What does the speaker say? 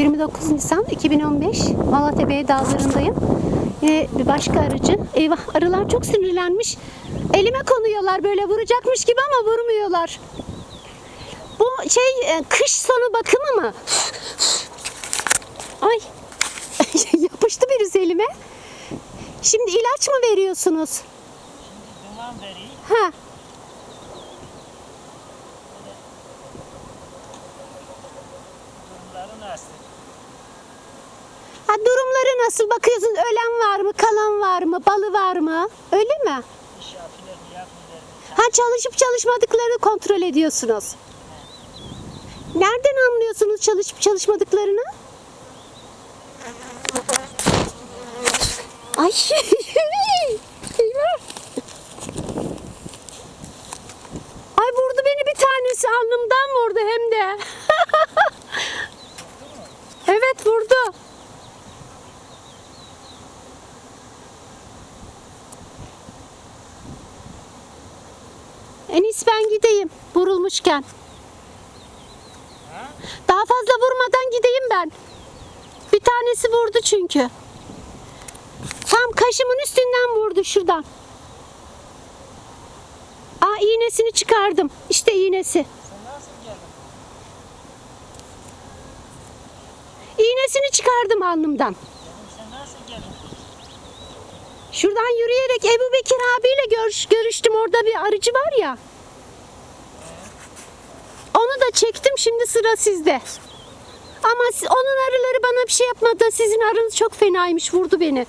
29 Nisan 2015 Malatepe dağlarındayım. Yine bir başka arıcı. Eyvah arılar çok sinirlenmiş. Elime konuyorlar böyle vuracakmış gibi ama vurmuyorlar. Bu şey e, kış sonu bakımı mı? Ay yapıştı birisi elime. Şimdi ilaç mı veriyorsunuz? Duman vereyim. Ha. Durumları nasıl? Ha durumları nasıl bakıyorsunuz? Ölen var mı? Kalan var mı? Balı var mı? Öyle mi? Ha çalışıp çalışmadıklarını kontrol ediyorsunuz. Nereden anlıyorsunuz çalışıp çalışmadıklarını? Ay. Ay vurdu beni bir tanesi alnımdan vurdu hem de. evet vurdu. En iyisi ben gideyim vurulmuşken. Ha? Daha fazla vurmadan gideyim ben. Bir tanesi vurdu çünkü. Tam kaşımın üstünden vurdu şuradan. Aa iğnesini çıkardım. İşte iğnesi. İğnesini çıkardım alnımdan. Şuradan yürüyerek Ebu Bekir abiyle görüş, görüştüm. Orada bir arıcı var ya. Onu da çektim. Şimdi sıra sizde. Ama onun arıları bana bir şey yapmadı. Sizin arınız çok fenaymış. Vurdu beni.